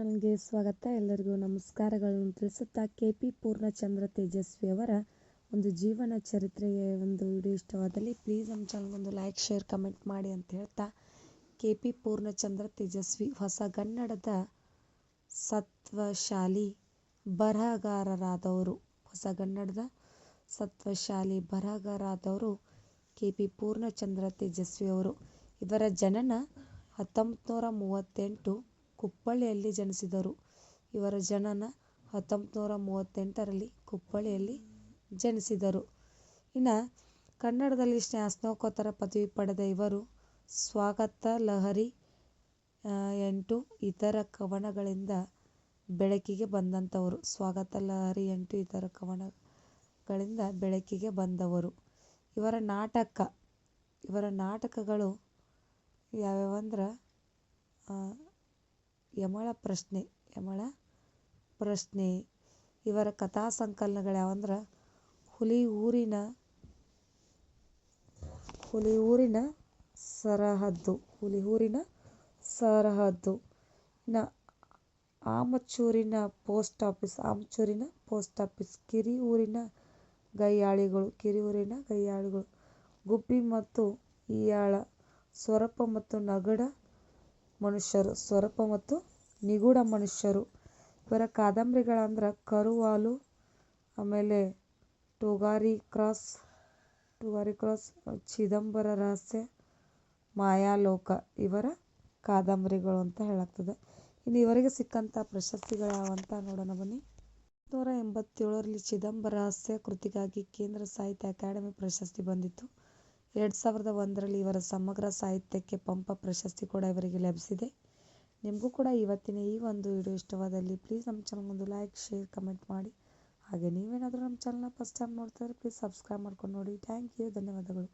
ಚಾನಲ್ಗೆ ಸ್ವಾಗತ. ಎಲ್ಲರಿಗೂ ನಮಸ್ಕಾರಗಳನ್ನು ತಿಳಿಸುತ್ತಾ ಕೆ ಪಿ ಪೂರ್ಣಚಂದ್ರ ತೇಜಸ್ವಿ ಅವರ ಒಂದು ಜೀವನ ಚರಿತ್ರೆಯ ಒಂದು ವಿಡಿಯೋ ಇಷ್ಟವಾದಲ್ಲಿ ಪ್ಲೀಸ್ ನಮ್ಮ ಚಾನಲ್ಗೆ ಒಂದು ಲೈಕ್ ಶೇರ್ ಕಮೆಂಟ್ ಮಾಡಿ ಅಂತ ಹೇಳ್ತಾ ಕೆ ಪಿ ಪೂರ್ಣಚಂದ್ರ ತೇಜಸ್ವಿ ಹೊಸ ಕನ್ನಡದ ಸತ್ವಶಾಲಿ ಬರಹಗಾರರಾದವರು. ಹೊಸ ಕನ್ನಡದ ಸತ್ವಶಾಲಿ ಬರಹಗಾರರಾದವರು ಕೆ ಪಿ ಪೂರ್ಣಚಂದ್ರ ತೇಜಸ್ವಿ ಅವರು. ಇವರ ಜನನ ಹತ್ತೊಂಬತ್ತು ನೂರ ಮೂವತ್ತೆಂಟು ಕುಪ್ಪಳ್ಳಿಯಲ್ಲಿ ಜನಿಸಿದರು. ಇವರ ಜನನ ಹತ್ತೊಂಬತ್ತು ನೂರ ಮೂವತ್ತೆಂಟರಲ್ಲಿ ಕುಪ್ಪಳ್ಳಿಯಲ್ಲಿ ಜನಿಸಿದರು. ಇನ್ನು ಕನ್ನಡದಲ್ಲಿ ಸ್ನಾತಕೋತ್ತರ ಪದವಿ ಪಡೆದ ಇವರು ಸ್ವಾಗತ ಲಹರಿ ಎಂಟು ಇತರ ಕವನಗಳಿಂದ ಬೆಳಕಿಗೆ ಬಂದಂಥವರು. ಸ್ವಾಗತ ಲಹರಿ, ಎಂಟು ಇತರ ಕವನಗಳಿಂದ ಬೆಳಕಿಗೆ ಬಂದವರು. ಇವರ ನಾಟಕ, ಇವರ ನಾಟಕಗಳು ಯಾವ್ಯಾವಂದ್ರೆ ಯಮಳ ಪ್ರಶ್ನೆ ಯಮಳ ಪ್ರಶ್ನೆ. ಇವರ ಕಥಾ ಸಂಕಲನಗಳು ಯಾವಂದ್ರೆ ಹುಲಿ ಊರಿನ ಹುಲಿ ಊರಿನ ಸರಹದ್ದು, ಹುಲಿ ಊರಿನ ಸರಹದ್ದು. ನ ಆಮಚೂರಿನ ಪೋಸ್ಟ್ ಆಫೀಸ್, ಆಮಚೂರಿನ ಪೋಸ್ಟ್ ಆಫೀಸ್, ಕಿರಿ ಊರಿನ ಗೈಯಾಳಿಗಳು, ಕಿರಿ ಊರಿನ ಗೈಯಾಳಿಗಳು. ಗುಬ್ಬಿ ಮತ್ತು ಈಯಾಳ ಸ್ವರಪ ಮತ್ತು ನಗಡ ಮನುಷ್ಯರು, ಸ್ವರೂಪ ಮತ್ತು ನಿಗೂಢ ಮನುಷ್ಯರು. ಇವರ ಕಾದಂಬರಿಗಳಂದ್ರೆ ಕರುವಾಲು, ಆಮೇಲೆ ಟುಗಾರಿ ಕ್ರಾಸ್ ಟುಗಾರಿ ಕ್ರಾಸ್, ಚಿದಂಬರ ರಹಸ್ಯ, ಮಾಯಾಲೋಕ ಇವರ ಕಾದಂಬರಿಗಳು ಅಂತ ಹೇಳಾಗ್ತದೆ ಇನ್ನು ಇವರಿಗೆ ಸಿಕ್ಕಂಥ ಪ್ರಶಸ್ತಿಗಳು ಯಾವಂತ ನೋಡೋಣ ಬನ್ನಿ. ನೂರ ಎಂಬತ್ತೇಳರಲ್ಲಿ ಚಿದಂಬರ ರಹಸ್ಯ ಕೃತಿಗಾಗಿ ಕೇಂದ್ರ ಸಾಹಿತ್ಯ ಅಕಾಡೆಮಿ ಪ್ರಶಸ್ತಿ ಬಂದಿತ್ತು. ಎರಡು ಸಾವಿರದ ಒಂದರಲ್ಲಿ ಇವರ ಸಮಗ್ರ ಸಾಹಿತ್ಯಕ್ಕೆ ಪಂಪ ಪ್ರಶಸ್ತಿ ಕೂಡ ಇವರಿಗೆ ಲಭಿಸಿದೆ. ನಿಮಗೂ ಕೂಡ ಇವತ್ತಿನ ಈ ಒಂದು ವಿಡಿಯೋ ಇಷ್ಟವಾದಲ್ಲಿ ಪ್ಲೀಸ್ ನಮ್ಮ ಚಾನಲ್ ಒಂದು ಲೈಕ್ ಶೇರ್ ಕಮೆಂಟ್ ಮಾಡಿ. ಹಾಗೆ ನೀವೇನಾದರೂ ನಮ್ಮ ಚಾನಲ್ನ ಫಸ್ಟ್ ಟೈಮ್ ನೋಡ್ತಾ ಇದ್ರೆ ಪ್ಲೀಸ್ ಸಬ್ಸ್ಕ್ರೈಬ್ ಮಾಡ್ಕೊಂಡು ನೋಡಿ. ಥ್ಯಾಂಕ್ ಯು ಧನ್ಯವಾದಗಳು.